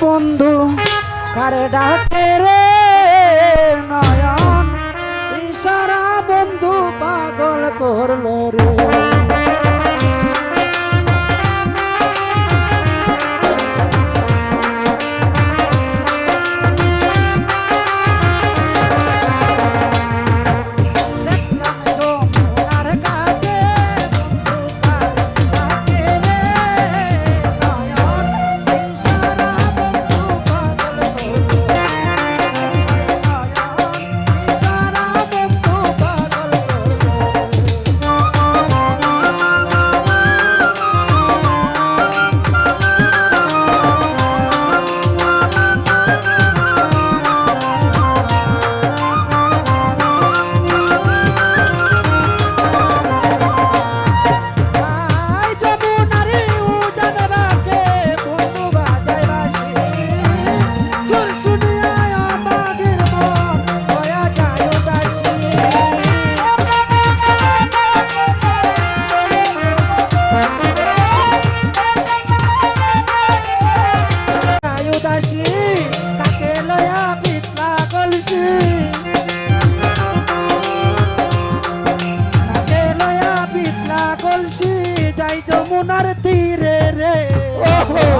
বন্ধু কারে ডাকে রে নয়ন? ইশারা বন্ধু পাগল করল। Oh.